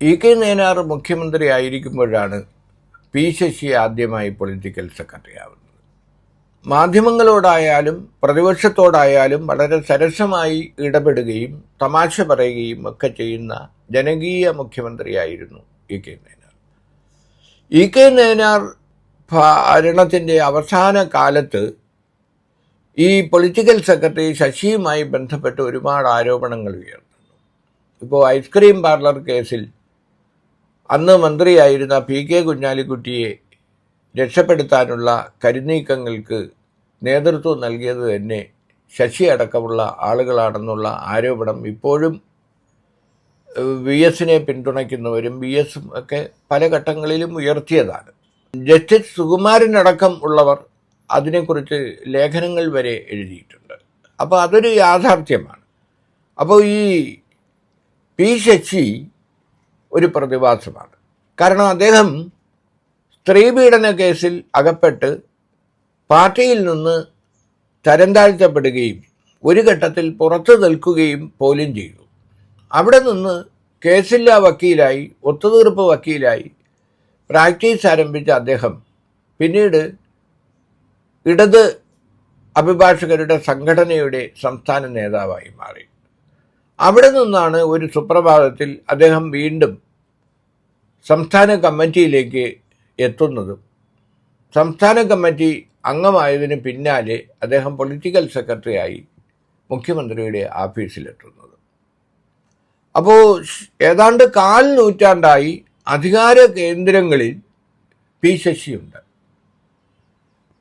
E K Nayanar മുഖ്യമന്ത്രി ആയിരിക്കുമ്പോഴാണ് P Sasi ആദ്യമായി political secretary ആവുന്നത്. മാധ്യമങ്ങളോടായാലും പ്രതിപക്ഷത്തോടായാലും വളരെ സരസമായി ഇടപെടുകയും തമാശ പറയുകയും ഒക്കെ ചെയ്യുന്ന ജനകീയ മുഖ്യമന്ത്രിയായിരുന്നു E K Nayanar. E K Nayanar ഭരണത്തിന്റെ അവസാന കാലത്ത് ഈ പൊളിറ്റിക്കൽ സെക്രട്ടറി ശശിയുമായി ബന്ധപ്പെട്ട് ഒരുപാട് ആരോപണങ്ങൾ ഉയർന്നു. ഇപ്പോൾ ഐസ്ക്രീം പാർലർ കേസിൽ അന്ന് മന്ത്രിയായിരുന്ന പി കെ കുഞ്ഞാലിക്കുട്ടിയെ രക്ഷപ്പെടുത്താനുള്ള കരുനീക്കങ്ങൾക്ക് നേതൃത്വം നൽകിയത് തന്നെ ശശി അടക്കമുള്ള ആളുകളാണെന്നുള്ള ആരോപണം ഇപ്പോഴും വി എസിനെ പിന്തുണയ്ക്കുന്നവരും വി എസും ഒക്കെ പല ഘട്ടങ്ങളിലും ഉയർത്തിയതാണ്. ജസ്റ്റിസ് സുകുമാരനടക്കം ഉള്ളവർ അതിനെക്കുറിച്ച് ലേഖനങ്ങൾ വരെ എഴുതിയിട്ടുണ്ട്. അപ്പോൾ അതൊരു യാഥാർത്ഥ്യമാണ്. അപ്പോൾ ഈ പി ശശി ഒരു പ്രതിഭാസമാണ്. കാരണം അദ്ദേഹം സ്ത്രീപീഡന കേസിൽ അകപ്പെട്ട് പാർട്ടിയിൽ നിന്ന് തരംതാഴ്ത്തപ്പെടുകയും ഒരു ഘട്ടത്തിൽ പുറത്തു നിൽക്കുകയും പോലും ചെയ്തു. അവിടെ നിന്ന് കേസില്ലാ വക്കീലായി ഒത്തുതീർപ്പ് വക്കീലായി പ്രാക്ടീസ് ആരംഭിച്ച അദ്ദേഹം പിന്നീട് ഇടത് അഭിഭാഷകരുടെ സംഘടനയുടെ സംസ്ഥാന നേതാവായി മാറി. അവിടെ നിന്നാണ് ഒരു സുപ്രഭാതത്തിൽ അദ്ദേഹം വീണ്ടും സംസ്ഥാന കമ്മിറ്റിയിലേക്ക് എത്തുന്നതും. സംസ്ഥാന കമ്മിറ്റി അംഗമായതിന് പിന്നാലെ അദ്ദേഹം പൊളിറ്റിക്കൽ സെക്രട്ടറിയായി മുഖ്യമന്ത്രിയുടെ ഓഫീസിലെത്തുന്നത്. അപ്പോൾ ഏതാണ്ട് കാൽ നൂറ്റാണ്ടായി അധികാര കേന്ദ്രങ്ങളിൽ പി ശശിയുണ്ട്.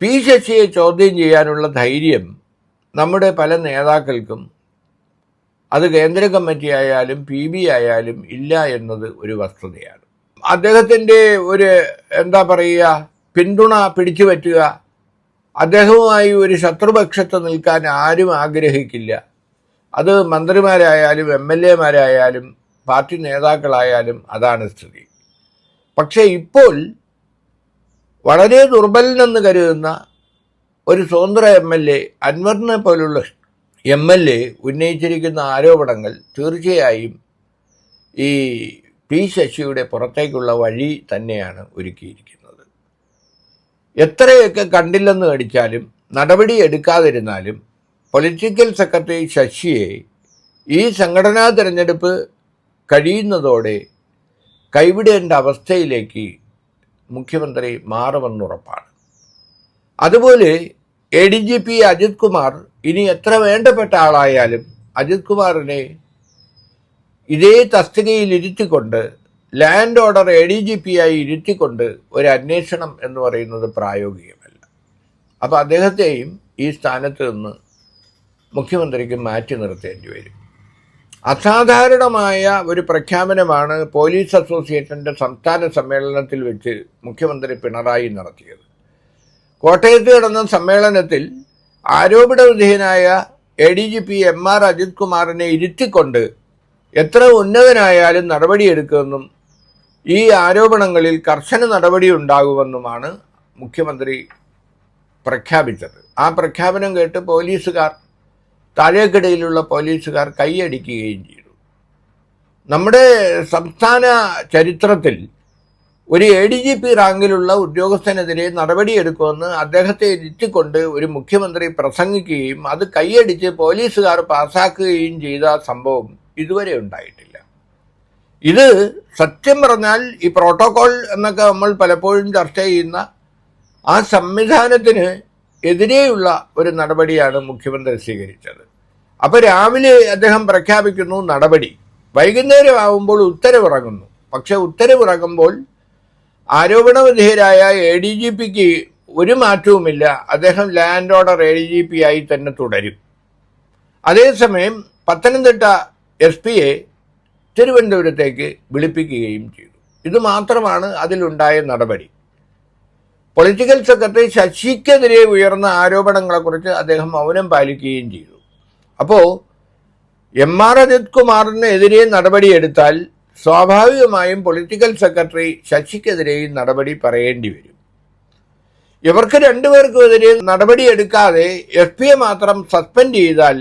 പി ശശിയെ ചോദ്യം ചെയ്യാനുള്ള ധൈര്യം നമ്മുടെ പല നേതാക്കൾക്കും അത് കേന്ദ്ര കമ്മിറ്റി ആയാലും പി ബി ആയാലും ഇല്ല എന്നത് ഒരു വസ്തുതയാണ്. അദ്ദേഹത്തിന്റെ ഒരു എന്താ പറയുക പിന്തുണ പിടിച്ചു പറ്റുക അദ്ദേഹവുമായി ഒരു ശത്രുപക്ഷത്ത് നിൽക്കാൻ ആരും ആഗ്രഹിക്കില്ല. അത് മന്ത്രിമാരായാലും എം എൽ എമാരായാലും പാർട്ടി നേതാക്കളായാലും അതാണ് സ്ഥിതി. പക്ഷേ ഇപ്പോൾ വളരെ ദുർബലനെന്ന് കരുതുന്ന ഒരു സ്വതന്ത്ര എം എൽ എ അൻവറിനെ പോലുള്ള എം എൽ എ ഉന്നയിച്ചിരിക്കുന്ന ആരോപണങ്ങൾ തീർച്ചയായും ഈ പി ശശിയുടെ പുറത്തേക്കുള്ള വഴി തന്നെയാണ് ഒരുക്കിയിരിക്കുന്നത്. എത്രയൊക്കെ കണ്ടില്ലെന്ന് കടിച്ചാലും നടപടി എടുക്കാതിരുന്നാലും പൊളിറ്റിക്കൽ സെക്രട്ടറി ശശിയെ ഈ സംഘടനാ തിരഞ്ഞെടുപ്പ് കഴിയുന്നതോടെ കൈവിടേണ്ട അവസ്ഥയിലേക്ക് മുഖ്യമന്ത്രി മാറുമെന്നുറപ്പാണ്. അതുപോലെ A D G P Ajith Kumar ഇനി എത്ര വേണ്ടപ്പെട്ട ആളായാലും അജിത് കുമാറിനെ ഇതേ തസ്തികയിൽ ഇരുത്തിക്കൊണ്ട് land order A D G P ആയി ഇരുത്തിക്കൊണ്ട് ഒരു അന്വേഷണം എന്ന് പറയുന്നത് പ്രായോഗികമല്ല. അപ്പോൾ അദ്ദേഹത്തെയും ഈ സ്ഥാനത്ത് നിന്ന് മുഖ്യമന്ത്രിക്ക് മാറ്റി നിർത്തേണ്ടി വരും. അസാധാരണമായ ഒരു പ്രഖ്യാപനമാണ് പോലീസ് അസോസിയേഷന്റെ സംസ്ഥാന സമ്മേളനത്തിൽ വെച്ച് മുഖ്യമന്ത്രി പിണറായി നടത്തിയത്. കോട്ടയത്ത് നടന്ന സമ്മേളനത്തിൽ ആരോപിത വിധേയനായ A D G P M R Ajith കുമാറിനെ ഇരുത്തിക്കൊണ്ട് എത്ര ഉന്നതനായാലും നടപടിയെടുക്കുമെന്നും ഈ ആരോപണങ്ങളിൽ കർശന നടപടി ഉണ്ടാകുമെന്നുമാണ് മുഖ്യമന്ത്രി പ്രഖ്യാപിച്ചത്. ആ പ്രഖ്യാപനം കേട്ട് പോലീസുകാർ താഴേക്കിടയിലുള്ള പോലീസുകാർ കൈയടിക്കുകയും ചെയ്തു. നമ്മുടെ സംസ്ഥാന ചരിത്രത്തിൽ ഒരു എ ഡി ജി പി റാങ്കിലുള്ള ഉദ്യോഗസ്ഥനെതിരെ നടപടിയെടുക്കുമെന്ന് അദ്ദേഹത്തെ ഇരുത്തിക്കൊണ്ട് ഒരു മുഖ്യമന്ത്രി പ്രസംഗിക്കുകയും അത് കൈയടിച്ച് പോലീസുകാർ പാസാക്കുകയും ചെയ്ത സംഭവം ഇതുവരെ ഉണ്ടായിട്ടില്ല. ഇത് സത്യം പറഞ്ഞാൽ ഈ പ്രോട്ടോകോൾ എന്നൊക്കെ നമ്മൾ പലപ്പോഴും ചർച്ച ചെയ്യുന്ന ആ സംവിധാനത്തിന് എതിരെയുള്ള ഒരു നടപടിയാണ് മുഖ്യമന്ത്രി സ്വീകരിച്ചത്. അപ്പോൾ രാവിലെ അദ്ദേഹം പ്രഖ്യാപിക്കുന്നു നടപടി. വൈകുന്നേരം ആവുമ്പോൾ ഉത്തരവിറങ്ങുന്നു. പക്ഷെ ഉത്തരവിറങ്ങുമ്പോൾ ആരോപണ വിധേയരായ എ ഡി ജി പിക്ക് ഒരു മാറ്റവുമില്ല. അദ്ദേഹം land order A D G P ആയി തന്നെ തുടരും. അതേസമയം പത്തനംതിട്ട എസ് പിയെ തിരുവനന്തപുരത്തേക്ക് വിളിപ്പിക്കുകയും ചെയ്തു. ഇത് മാത്രമാണ് അതിലുണ്ടായ നടപടി. പൊളിറ്റിക്കൽ സെക്രട്ടറി ശശിക്കെതിരെ ഉയർന്ന ആരോപണങ്ങളെക്കുറിച്ച് അദ്ദേഹം മൗനം പാലിക്കുകയും ചെയ്തു. അപ്പോൾ എം ആർ അജിത് കുമാറിനെതിരെ നടപടിയെടുത്താൽ സ്വാഭാവികമായും പൊളിറ്റിക്കൽ സെക്രട്ടറി ശശിക്കെതിരെയും നടപടി പറയേണ്ടി വരും. ഇവർക്ക് രണ്ടുപേർക്കുമെതിരെ നടപടിയെടുക്കാതെ എഫ് പിയെ മാത്രം സസ്പെൻഡ് ചെയ്താൽ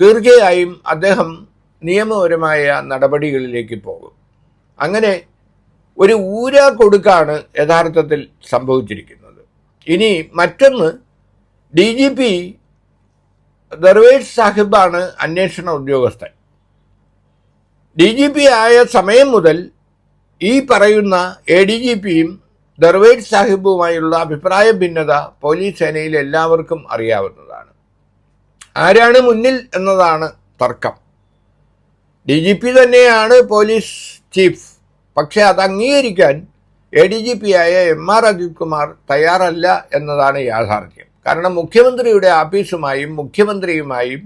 തീർച്ചയായും അദ്ദേഹം നിയമപരമായ നടപടികളിലേക്ക് പോകും. അങ്ങനെ ഒരു ഊരാ കൊടുക്കാണ് യഥാർത്ഥത്തിൽ സംഭവിച്ചിരിക്കുന്നത്. ഇനി മറ്റൊന്ന് ഡി ജി പി ദർവേഷ് സാഹിബാണ് അന്വേഷണ ഉദ്യോഗസ്ഥൻ. ഡി ജി പി ആയ സമയം മുതൽ ഈ പറയുന്ന എ ഡി ജി പിയും ദർവേദ് സാഹിബുമായുള്ള അഭിപ്രായ ഭിന്നത പോലീസ് സേനയിൽ എല്ലാവർക്കും അറിയാവുന്നതാണ്. ആരാണ് മുന്നിൽ എന്നതാണ് തർക്കം. ഡി ജി പി തന്നെയാണ് പോലീസ് ചീഫ്. പക്ഷെ അത് അംഗീകരിക്കാൻ എ ഡി ജി പി ആയ എം ആർ അജിത് കുമാർ തയ്യാറല്ല എന്നതാണ് യാഥാർത്ഥ്യം. കാരണം മുഖ്യമന്ത്രിയുടെ ആഫീസുമായും മുഖ്യമന്ത്രിയുമായും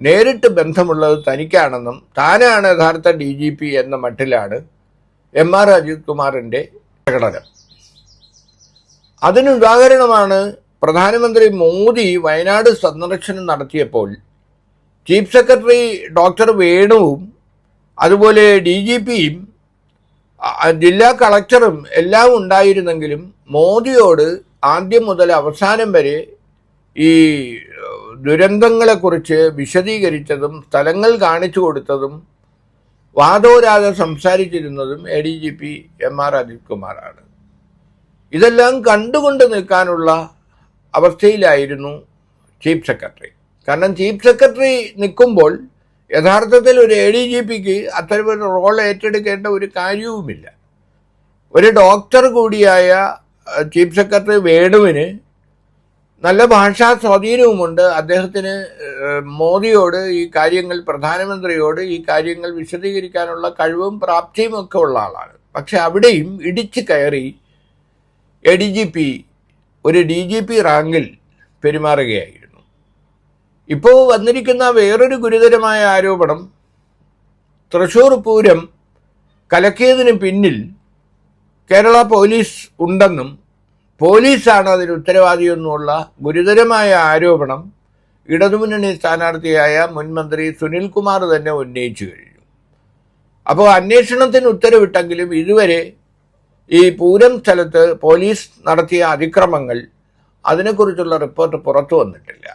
നേരിട്ട് ബന്ധമുള്ളത് തനിക്കാണെന്നും താനാണ് യഥാർത്ഥ ഡി ജി പി എന്ന മട്ടിലാണ് എം ആർ അജിത് കുമാറിന്റെ പ്രകടനം. അതിന് ഉദാഹരണമാണ് പ്രധാനമന്ത്രി മോദി വയനാട് സന്ദർശനം നടത്തിയപ്പോൾ ചീഫ് സെക്രട്ടറി ഡോക്ടർ വേണുവും അതുപോലെ ഡി ജി പിയും ജില്ലാ കളക്ടറും എല്ലാം ഉണ്ടായിരുന്നെങ്കിലും മോദിയോട് ആദ്യം മുതൽ അവസാനം വരെ ഈ ദുരന്തങ്ങളെക്കുറിച്ച് വിശദീകരിച്ചതും സ്ഥലങ്ങൾ കാണിച്ചു കൊടുത്തതും വാദോരാതെ സംസാരിച്ചിരുന്നതും A D G P M R Ajith കുമാറാണ്. ഇതെല്ലാം കണ്ടുകൊണ്ട് നിൽക്കാനുള്ള അവസ്ഥയിലായിരുന്നു ചീഫ് സെക്രട്ടറി. കാരണം ചീഫ് സെക്രട്ടറി നിൽക്കുമ്പോൾ യഥാർത്ഥത്തിൽ ഒരു എ ഡി ജി പിക്ക് അത്തരമൊരു റോൾ ഏറ്റെടുക്കേണ്ട ഒരു കാര്യവുമില്ല. ഒരു ഡോക്ടർ കൂടിയായ ചീഫ് സെക്രട്ടറി വേണുവിന് നല്ല ഭാഷാ സ്വാധീനവുമുണ്ട്. അദ്ദേഹത്തിന് മോദിയോട് ഈ കാര്യങ്ങൾ പ്രധാനമന്ത്രിയോട് ഈ കാര്യങ്ങൾ വിശദീകരിക്കാനുള്ള കഴിവും പ്രാപ്തിയും ഒക്കെ ഉള്ള ആളാണ്. പക്ഷെ അവിടെയും ഇടിച്ചു കയറി എ ഡി ജി പി ഒരു ഡി ജി പി റാങ്കിൽ പെരുമാറുകയായിരുന്നു. ഇപ്പോൾ വന്നിരിക്കുന്ന വേറൊരു ഗുരുതരമായ ആരോപണം തൃശൂർ പൂരം കലക്കിയതിന് പിന്നിൽ കേരള പോലീസ് ഉണ്ടെന്നും പോലീസാണ് അതിന് ഉത്തരവാദിയെന്നുള്ള ഗുരുതരമായ ആരോപണം ഇടതുമുന്നണി സ്ഥാനാർത്ഥിയായ മുൻമന്ത്രി സുനിൽകുമാർ തന്നെ ഉന്നയിച്ചു കഴിഞ്ഞു. അപ്പോൾ അന്വേഷണത്തിന് ഉത്തരവിട്ടെങ്കിലും ഇതുവരെ ഈ പൂരം സ്ഥലത്ത് പോലീസ് നടത്തിയ അതിക്രമങ്ങൾ അതിനെക്കുറിച്ചുള്ള റിപ്പോർട്ട് പുറത്തു വന്നിട്ടില്ല.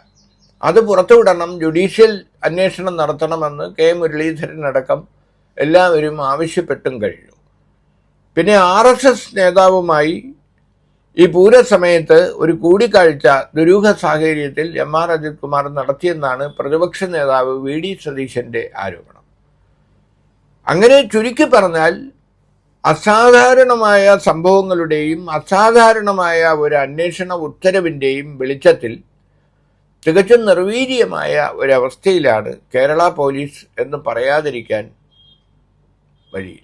അത് പുറത്തുവിടണം ജുഡീഷ്യൽ അന്വേഷണം നടത്തണമെന്ന് കെ മുരളീധരനടക്കം എല്ലാവരും ആവശ്യപ്പെട്ടും കഴിഞ്ഞു. പിന്നെ ആർ എസ് എസ് നേതാവുമായി ഈ പൂരസമയത്ത് ഒരു കൂടിക്കാഴ്ച ദുരൂഹ സാഹചര്യത്തിൽ എം ആർ അജിത് കുമാർ നടത്തിയെന്നാണ് പ്രതിപക്ഷ നേതാവ് വി ഡി സതീശന്റെ ആരോപണം. അങ്ങനെ ചുരുക്കി പറഞ്ഞാൽ അസാധാരണമായ സംഭവങ്ങളുടെയും അസാധാരണമായ ഒരു അന്വേഷണ ഉത്തരവിന്റെയും വെളിച്ചത്തിൽ തികച്ചും നിർവീര്യമായ ഒരവസ്ഥയിലാണ് കേരള പോലീസ് എന്ന് പറയാതിരിക്കാൻ വഴിയില്ല.